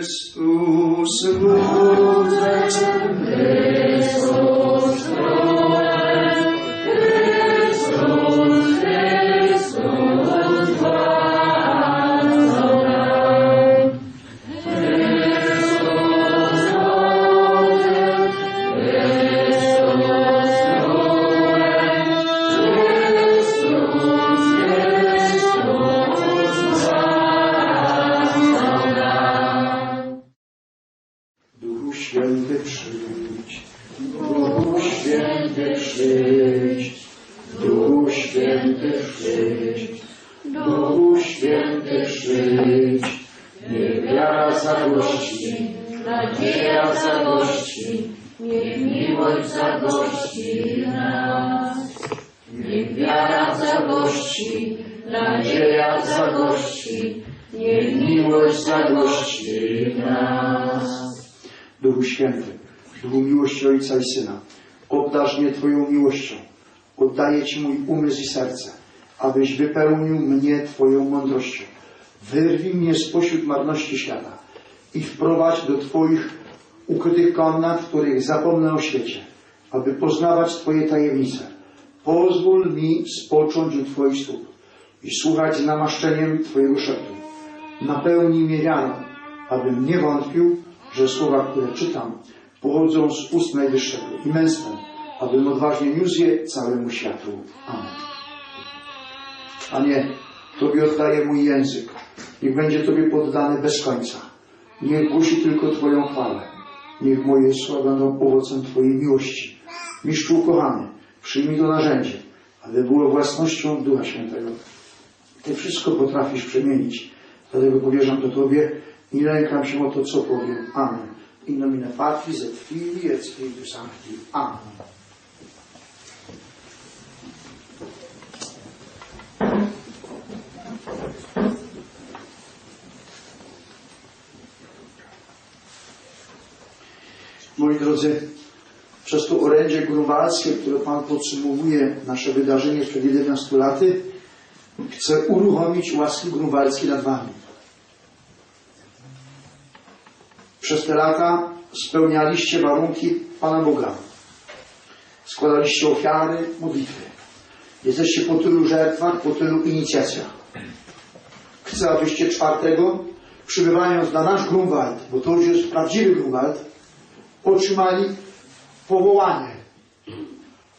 Christus, Lord, zagości, Nadzieja zagości, niech miłość zagości nas. Niech wiara zagości, nadzieja zagości, niech miłość zagości nas. Duchu Święty, Duchu miłości Ojca i Syna, obdarz mnie Twoją miłością, oddaję Ci mój umysł i serce, abyś wypełnił mnie Twoją mądrością. Wyrwij mnie spośród marności świata i wprowadź do Twoich ukrytych komnat, których zapomnę o świecie, aby poznawać Twoje tajemnice. Pozwól mi spocząć u Twoich stóp i słuchać namaszczeniem Twojego szeptu. Napełnij mnie wiarą, abym nie wątpił, że słowa, które czytam, pochodzą z ust Najwyższego i męstwem, abym odważnie niósł je całemu światu. Amen. Panie, Tobie oddaję mój język. Niech będzie Tobie poddany bez końca. Niech głosi tylko Twoją chwałę. Niech moje słowa będą owocem Twojej miłości. Mistrzu ukochany, przyjmij to narzędzie, aby było własnością Ducha Świętego. Ty wszystko potrafisz przemienić. Dlatego powierzam to Tobie i lękam się o to, co powiem. Amen. In nomine Patris et Filii et Spiritus Sancti. Amen. Moi drodzy, przez to orędzie grunwaldzkie, które Pan podsumowuje nasze wydarzenie sprzed 11 laty, chcę uruchomić łaski grunwaldzkie nad Wami. Przez te lata spełnialiście warunki Pana Boga. Składaliście ofiary, modlitwy. Jesteście po tylu żertwach, po tylu inicjacjach. Chcę, abyście czwartego, przybywając na nasz Grunwald, bo to już jest prawdziwy Grunwald, otrzymali powołanie.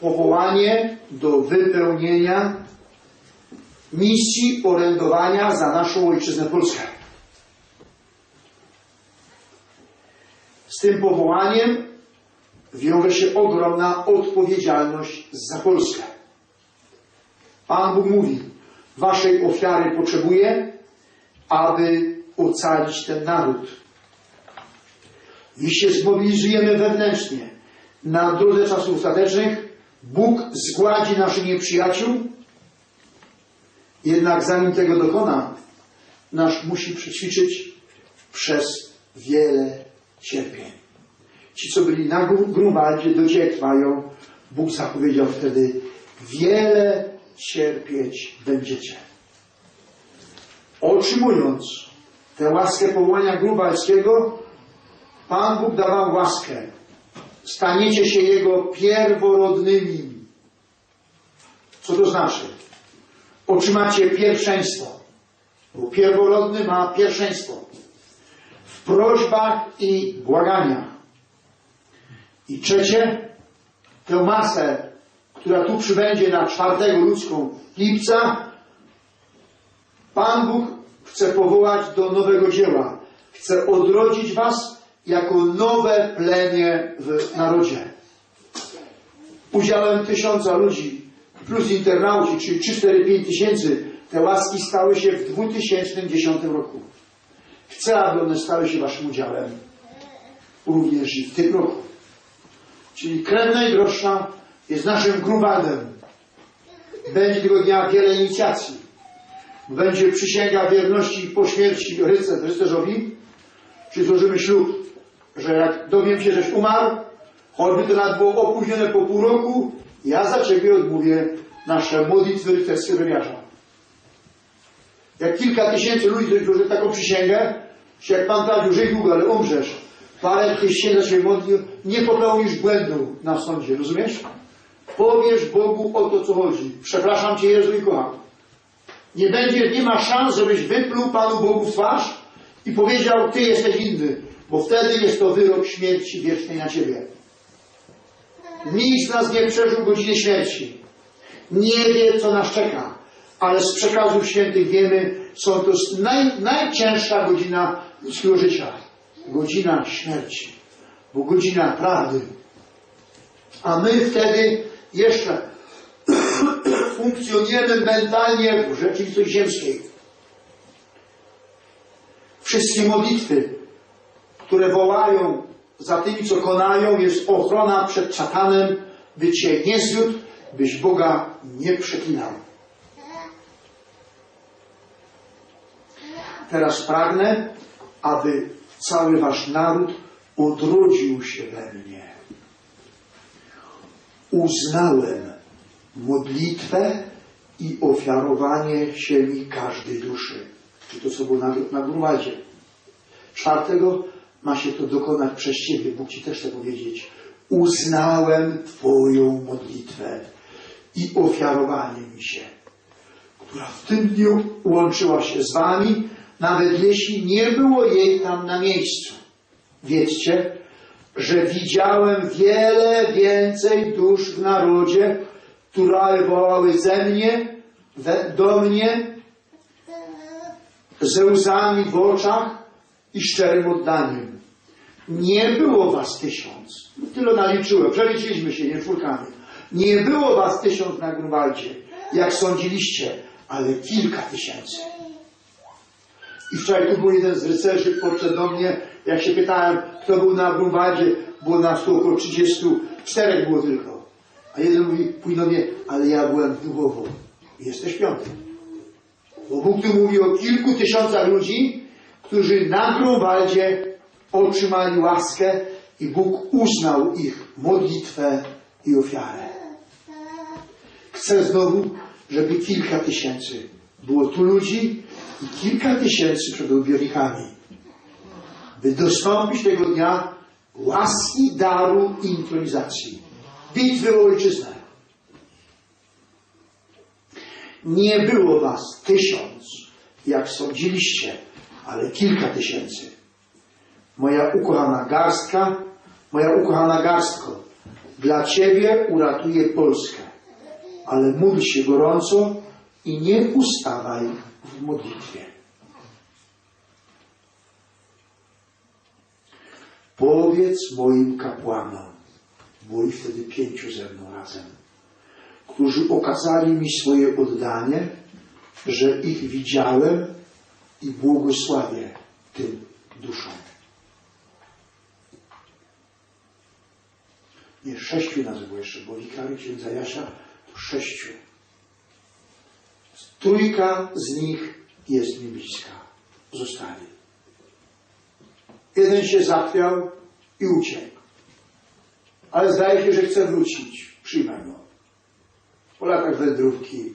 Powołanie do wypełnienia misji orędowania za naszą ojczyznę Polskę. Z tym powołaniem wiąże się ogromna odpowiedzialność za Polskę. Pan Bóg mówi, waszej ofiary potrzebuję, aby ocalić ten naród. Jeśli się zmobilizujemy wewnętrznie na drodze czasów ostatecznych, Bóg zgładzi naszych nieprzyjaciół, jednak zanim tego dokona, nasz musi przećwiczyć przez wiele cierpień. Ci, co byli na Gru- Grunwaldzie, do dzisiaj trwają. Bóg zapowiedział wtedy, wiele cierpieć będziecie. Otrzymując tę łaskę powołania grunwaldzkiego, Pan Bóg dawał łaskę. Staniecie się Jego pierworodnymi. Co to znaczy? Otrzymacie pierwszeństwo. Bo pierworodny ma pierwszeństwo w prośbach i błaganiach. I trzecie, tę masę, która tu przybędzie na 4 ludzką lipca, Pan Bóg chce powołać do nowego dzieła. Chce odrodzić was jako nowe plemię w narodzie. Udziałem tysiąca ludzi plus internauci, czyli 3-4-5 tysięcy, te łaski stały się w 2010 roku. Chcę, aby one stały się waszym udziałem również i w tym roku. Czyli krew najdroższa jest naszym Grunwaldem. Będzie tego dnia wiele inicjacji. Będzie przysięga wierności po śmierci rycer, rycerzowi, czyli złożymy ślub, że jak dowiem się, żeś umarł, choćby to nawet było opóźnione po pół roku, ja za Ciebie odmówię nasze modlitwy rycerskie wymiarza. Jak kilka tysięcy ludzi złoży taką przysięgę, że jak Pan Tadziu, żyj długo, ale umrzesz, parę tysięcy się modlił, nie popełnisz błędu na sądzie, rozumiesz? Powiesz Bogu o to, co chodzi. Przepraszam Cię, Jezu, i kocham. Nie będzie, nie ma szans, żebyś wypluł Panu Bogu w twarz i powiedział, Ty jesteś winny, bo wtedy jest to wyrok śmierci wiecznej na Ciebie. Nikt z nas nie przeżył godziny śmierci. Nie wie, co nas czeka. Ale z przekazów świętych wiemy, są to naj, najcięższa godzina ludzkiego życia. Godzina śmierci. Bo godzina prawdy. A my wtedy jeszcze funkcjonujemy mentalnie w rzeczywistości ziemskiej. Wszystkie modlitwy, które wołają za tymi, co konają, jest ochrona przed szatanem, by Cię nie zwiódł, byś Boga nie przeklinał. Teraz pragnę, aby cały Wasz naród odrodził się we mnie. Uznałem modlitwę i ofiarowanie się mi każdej duszy. I to, co było na, na. Czwartego ma się to dokonać przez Ciebie. Bóg Ci też chce powiedzieć. Uznałem Twoją modlitwę i ofiarowanie mi się, która w tym dniu łączyła się z Wami, nawet jeśli nie było jej tam na miejscu. Wiedzcie, że widziałem wiele więcej dusz w narodzie, które wołały ze mnie, do mnie, ze łzami w oczach i szczerym oddaniem. Nie było was tysiąc. Tyle naliczyłem. Przeliczyliśmy się, nie czwórkami. Nie było was tysiąc na Grunwaldzie, jak sądziliście, ale kilka tysięcy. I wczoraj tu był jeden z rycerzy, podszedł do mnie, jak się pytałem, kto był na Grunwaldzie, było nas tu około 34 było tylko. A jeden mówi, pójdź do mnie, ale ja byłem duchowo. Jesteś piąty. Bo Bóg tu mówi o kilku tysiącach ludzi, którzy na Grunwaldzie otrzymali łaskę i Bóg uznał ich modlitwę i ofiarę. Chcę znowu, żeby kilka tysięcy było tu ludzi i kilka tysięcy przed obiornikami, by dostąpić tego dnia łaski daru intronizacji, bitwy o ojczyznę. Nie było was tysiąc, jak sądziliście, ale kilka tysięcy. Moja ukochana garstka, moja ukochana garstko, dla Ciebie uratuję Polskę, ale módl się gorąco i nie ustawaj w modlitwie. Powiedz moim kapłanom, było wtedy pięciu ze mną razem, którzy okazali mi swoje oddanie, że ich widziałem i błogosławię tym duszom. Nie, sześciu nas jeszcze, bo wikary księdza Jasia to sześciu. Trójka z nich jest mi bliska. Zostali. Jeden się zachwiał i uciekł. Ale zdaje się, że chce wrócić. Przyjmę go. Po latach wędrówki.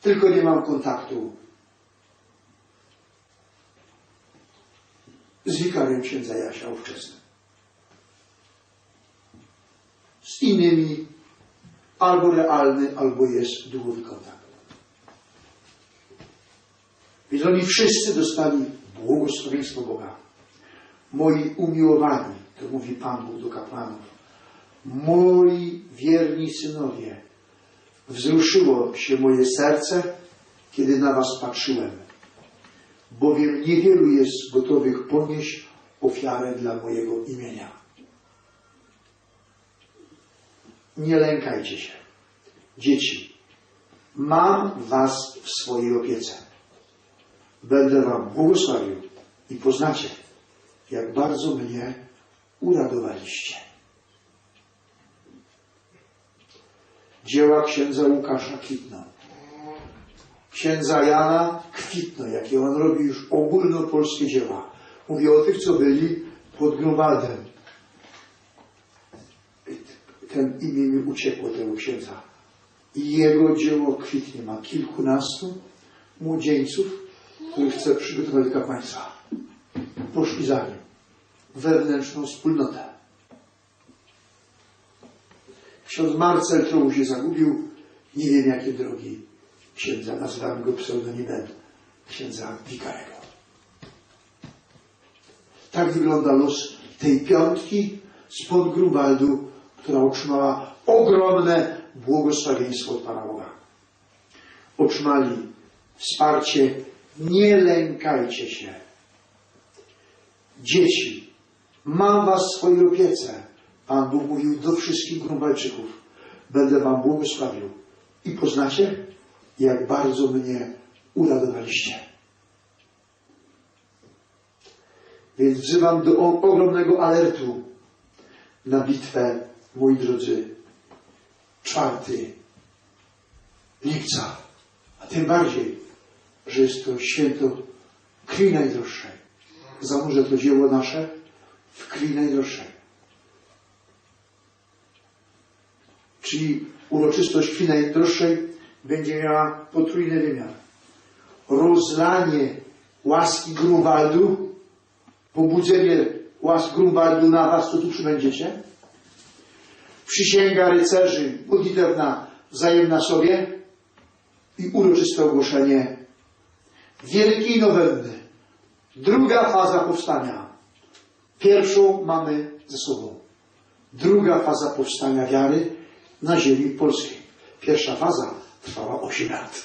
Tylko nie mam kontaktu z wikarym księdza Jasia ówczesnym. Z innymi albo realny, albo jest duchowy kontakt. Więc oni wszyscy dostali błogosławieństwo Boga. Moi umiłowani, to mówi Pan Bóg do kapłanów, moi wierni synowie, wzruszyło się moje serce, kiedy na was patrzyłem, bowiem niewielu jest gotowych ponieść ofiarę dla mojego imienia. Nie lękajcie się. Dzieci, mam was w swojej opiece. Będę wam błogosławił i poznacie, jak bardzo mnie uradowaliście. Dzieła księdza Łukasza kwitną. Księdza Jana kwitną, jakie on robi już ogólnopolskie dzieła. Mówię o tych, co byli pod Grunwaldem. Ten imię mi uciekło tego księdza. I jego dzieło kwitnie. Ma kilkunastu młodzieńców, których chce przygotować do kapłaństwa. poszli za nim wewnętrzną wspólnotę. Ksiądz Marcel trochę się zagubił, nie wiem jakie drogi księdza, nazwałem go pseudonimem księdza Wikarego. Tak wygląda los tej piątki spod Grunwaldu, która otrzymała ogromne błogosławieństwo od Pana Boga. Otrzymali wsparcie, nie lękajcie się. Dzieci, mam was w swojej opiece. Pan Bóg mówił do wszystkich Grunwaldczyków. Będę wam błogosławił. I poznacie, jak bardzo mnie uradowaliście. Więc wzywam do ogromnego alertu na bitwę, moi drodzy, 4 lipca, a tym bardziej, że jest to święto krwi najdroższej. Zanurzę to dzieło nasze w krwi najdroższej. Czyli uroczystość krwi najdroższej będzie miała potrójny wymiar. Rozlanie łaski Grunwaldu, pobudzenie łask Grunwaldu na was, co tu przybędziecie, przysięga rycerzy, modlitewna wzajemna sobie i uroczyste ogłoszenie Wielkiej Nowenny. Druga faza powstania. Pierwszą mamy ze sobą. Druga faza powstania wiary na ziemi polskiej. Pierwsza faza trwała 8 lat.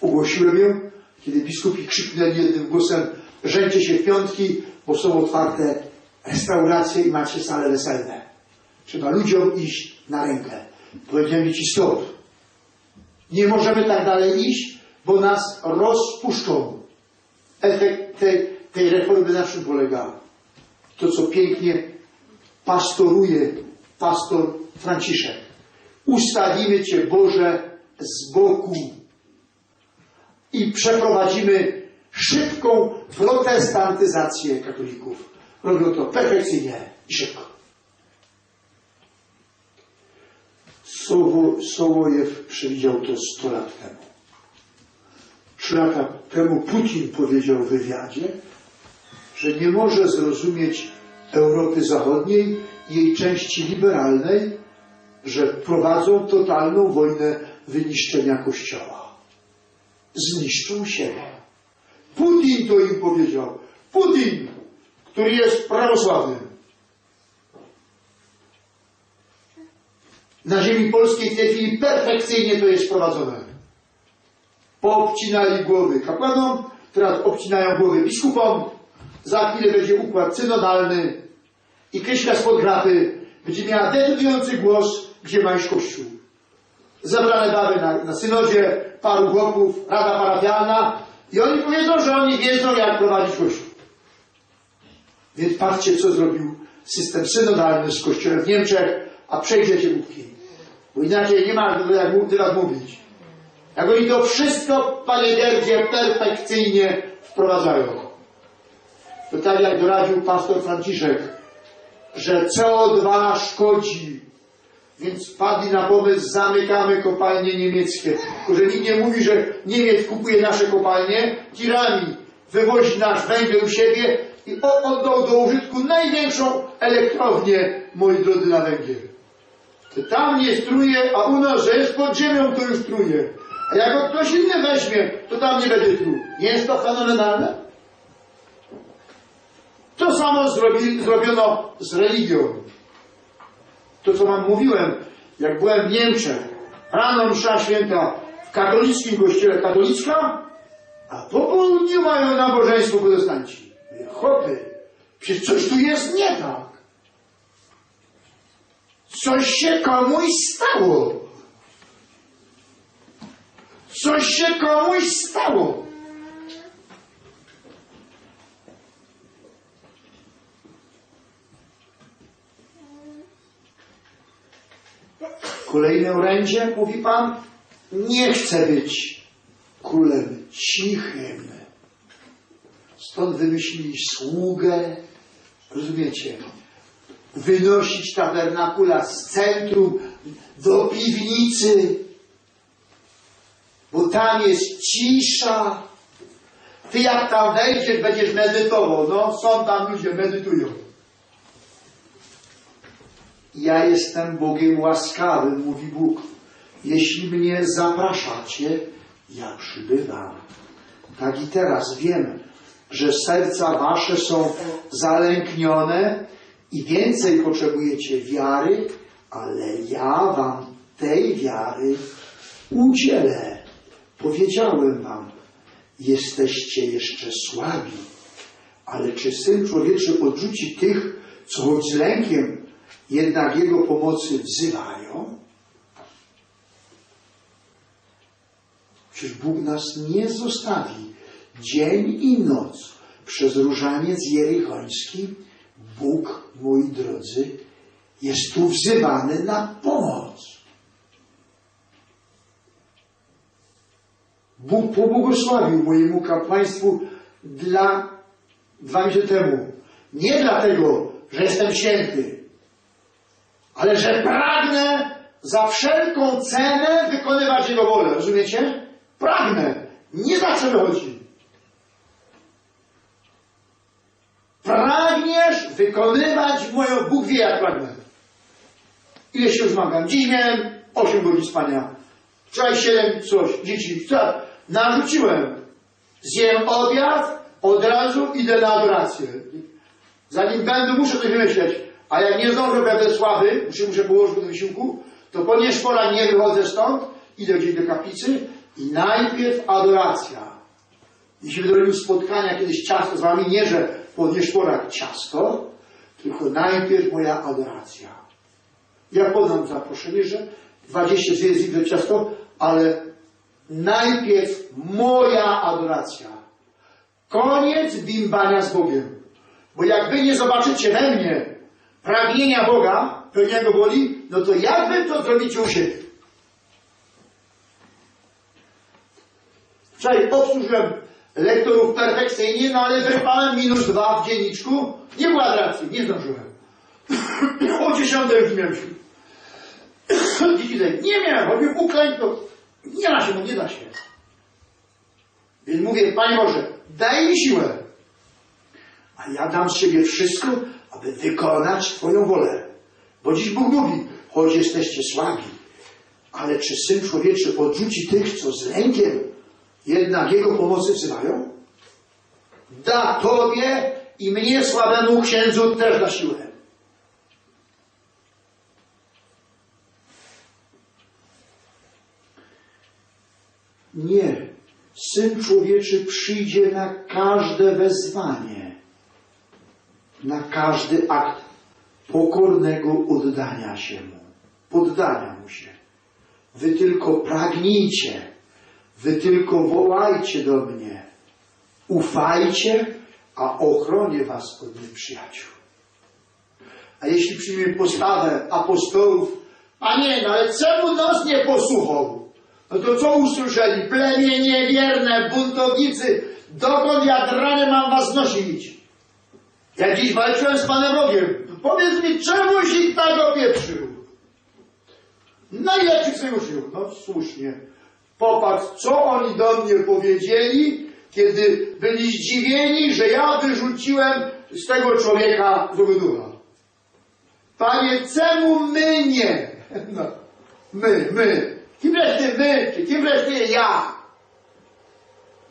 Ogłosiłem ją, kiedy biskupi krzyknęli jednym głosem rzęcie się w piątki, bo są otwarte restauracje i macie sale weselne. Trzeba ludziom iść na rękę. Powiedziałem ci stop. Nie możemy tak dalej iść, bo nas rozpuszczą. Efekt tej, tej reformy na czym polega? To, co pięknie pastoruje pastor Franciszek. Ustawimy Cię, Boże, z boku i przeprowadzimy szybką protestantyzację katolików. Robią to perfekcyjnie i szybko. Sowo, Sołojew przewidział to 100 lat temu. Trzy lata temu Putin powiedział w wywiadzie, że nie może zrozumieć Europy Zachodniej jej części liberalnej, że prowadzą totalną wojnę wyniszczenia Kościoła. Zniszczą siebie. Putin to im powiedział. Putin, który jest prawosławnym. Na ziemi polskiej w tej chwili perfekcyjnie to jest prowadzone. Poobcinali głowy kapłanom, teraz obcinają głowy biskupom, za chwilę będzie układ synodalny i Kryśka spod grafy będzie miała decydujący głos, gdzie ma iść Kościół. Zebrane baby na, na synodzie, paru chłopów, rada parafialna i oni powiedzą, że oni wiedzą, jak prowadzić Kościół. Więc patrzcie, co zrobił system synodalny z Kościołem w Niemczech, a przejdziecie łupki. Bo inaczej nie ma jak mu- teraz mówić. Jak oni to wszystko, panie Gerdzie, perfekcyjnie wprowadzają. To tak jak doradził pastor Franciszek, że CO2 szkodzi, więc wpadli na pomysł, zamykamy kopalnie niemieckie. Tylko, że nikt nie mówi, że Niemiec kupuje nasze kopalnie, tirami wywozi nasz węgiel u siebie i oddał do użytku największą elektrownię, moi drodzy, na węgiel. Tam nie struje, a u nas, że jest pod ziemią, to już truje. A jak go ktoś inny weźmie, to tam nie będzie truł. Nie jest to fenomenalne? To samo zrobi, zrobiono z religią. To, co wam mówiłem, jak byłem w Niemczech, rano msza święta w katolickim kościele katolicka, a po południu mają nabożeństwo protestanci. Chłopy, przecież coś tu jest nie tak. Coś się komuś stało. Coś się komuś stało. Kolejne orędzie, mówi Pan, nie chce być królem cichym. Stąd wymyślili sługę, rozumiecie? Wynosić tabernakula z centrum do piwnicy, bo tam jest cisza, Ty jak tam wejdziesz, będziesz medytował. No, są tam ludzie, medytują. Ja jestem Bogiem łaskawym, mówi Bóg. Jeśli mnie zapraszacie, ja przybywam. Tak i teraz wiem, że serca wasze są zalęknione i więcej potrzebujecie wiary, ale ja wam tej wiary udzielę. Powiedziałem wam, jesteście jeszcze słabi, ale czy Syn Człowieczy odrzuci tych, co choć z lękiem jednak Jego pomocy wzywają? Przecież Bóg nas nie zostawi. Dzień i noc przez różaniec jerychoński Bóg, moi drodzy, jest tu wzywany na pomoc. Bóg pobłogosławił mojemu kapłaństwu dla dwa miesiące temu. Nie dlatego, że jestem święty, ale że pragnę za wszelką cenę wykonywać Jego wolę. Rozumiecie? Pragnę. Nie zawsze wychodzi. Pragniesz wykonywać moją, Bóg wie jak pragnę. Ile się zmagam? Dziś miałem 8 godzin spania. Wczoraj 7 coś, dzieci. Co? Narzuciłem. Zjem obiad, od razu idę na adorację. Zanim będę, muszę coś wymyśleć. A jak nie zdążę, będę słaby, muszę, muszę położyć do wysiłku, to po nieszpora nie wychodzę stąd, idę gdzieś do kaplicy i najpierw adoracja. Jeśli będę robił spotkania kiedyś ciasto z wami, nie że po nieszporach ciasto, tylko najpierw moja adoracja. Ja podam zaproszenie, że 20 zjedz do ciasto, ale najpierw moja adoracja. Koniec bimbania z Bogiem. Bo jak wy nie zobaczycie we mnie pragnienia Boga, pełnego woli, no to jak wy to zrobicie u siebie? Wczoraj obsłużyłem lektorów perfekcyjnie, no ale wypałem minus dwa w dzienniczku. Nie było racji, nie zdążyłem. o dziesiątej już miałem tutaj, nie miałem, choćbym uklęknął. Nie da się, no nie da się. Więc mówię, Panie Boże, daj mi siłę. A ja dam z siebie wszystko, aby wykonać Twoją wolę. Bo dziś Bóg mówi, choć jesteście słabi, ale czy Syn Człowieczy odrzuci tych, co z lękiem jednak Jego pomocy wzywają? Da Tobie i mnie, słabemu księdzu, też da siłę. Nie. Syn Człowieczy przyjdzie na każde wezwanie, na każdy akt pokornego oddania się Mu, poddania Mu się. Wy tylko pragnijcie, wy tylko wołajcie do mnie, ufajcie, a ochronię was od nieprzyjaciół. A jeśli przyjmiemy postawę apostołów, a nie, no ale czemu nas nie posłuchał? No to co usłyszeli? Plemię niewierne, buntownicy, dokąd ja dranie mam was nosić? Ja dziś walczyłem z Panem Bogiem. Powiedz mi, czemuś ich tak opieprzył? Najlepszych sojuszników. No słusznie. Popatrz, co oni do mnie powiedzieli, kiedy byli zdziwieni, że ja wyrzuciłem z tego człowieka złego ducha. Panie, czemu my nie? No, my, my. Kim wreszcie my, czy kim wreszcie ja?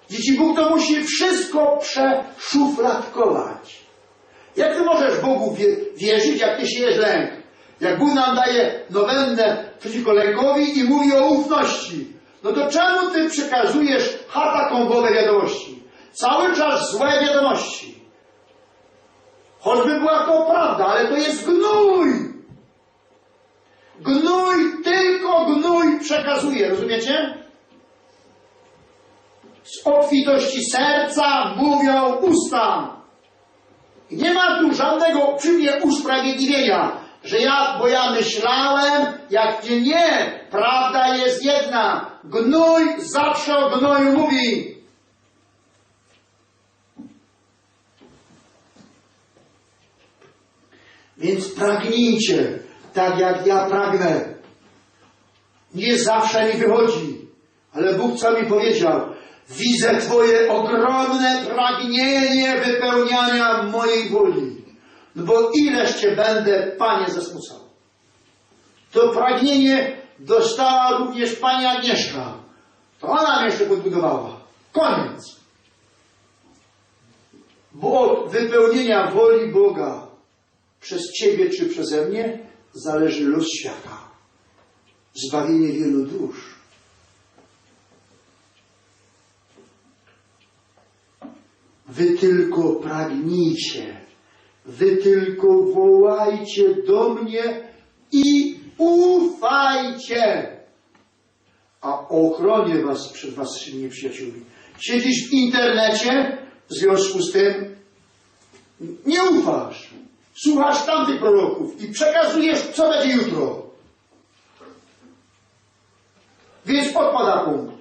Dzieci Bóg to musi wszystko przeszufladkować. Jak ty możesz Bogu wie, wierzyć, jak ty siejesz lęk? Jak Bóg nam daje nowennę przeciwko lękowi i mówi o ufności, no to czemu ty przekazujesz chata kombowe wiadomości? Cały czas złe wiadomości. Choćby była to prawda, ale to jest gnój. Gnój, tylko gnój przekazuje, rozumiecie? Z obfitości serca mówią usta. Nie ma tu żadnego przy usprawiedliwienia, że ja, bo ja myślałem, jak nie, nie, prawda jest jedna. Gnój zawsze o gnoju mówi. Więc pragnijcie, tak jak ja pragnę. Nie zawsze mi wychodzi, ale Bóg co mi powiedział? Widzę Twoje ogromne pragnienie wypełniania mojej woli. No bo ileż Cię będę, Panie, zasmucał. To pragnienie dostała również Pani Agnieszka. To ona mnie jeszcze podbudowała. Koniec. Bo od wypełnienia woli Boga przez Ciebie czy przeze mnie zależy los świata. Zbawienie wielu dusz. Wy tylko pragnijcie, wy tylko wołajcie do mnie i ufajcie, a ochronię was przed waszymi nieprzyjaciółmi. Siedzisz w internecie, w związku z tym nie ufasz. Słuchasz tamtych proroków i przekazujesz, co będzie jutro. Więc odpada punkt.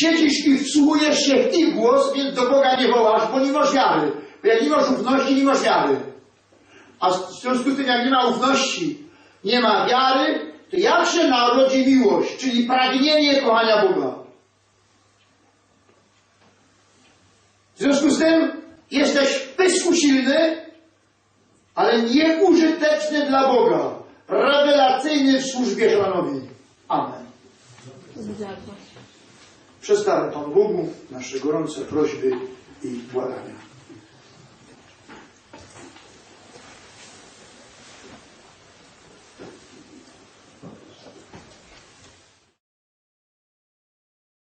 Siedzisz i wsłuchujesz się w ich głos, więc do Boga nie wołasz, bo nie masz wiary. Bo jak nie masz ufności, nie masz wiary. A w związku z tym, jak nie ma ufności, nie ma wiary, to jak się narodzi miłość, czyli pragnienie kochania Boga? W związku z tym jesteś w pysku silny, ale nieużyteczny dla Boga. Rewelacyjny w służbie szanowi. Amen. Przedstawiam Panu Bogu nasze gorące prośby i błagania.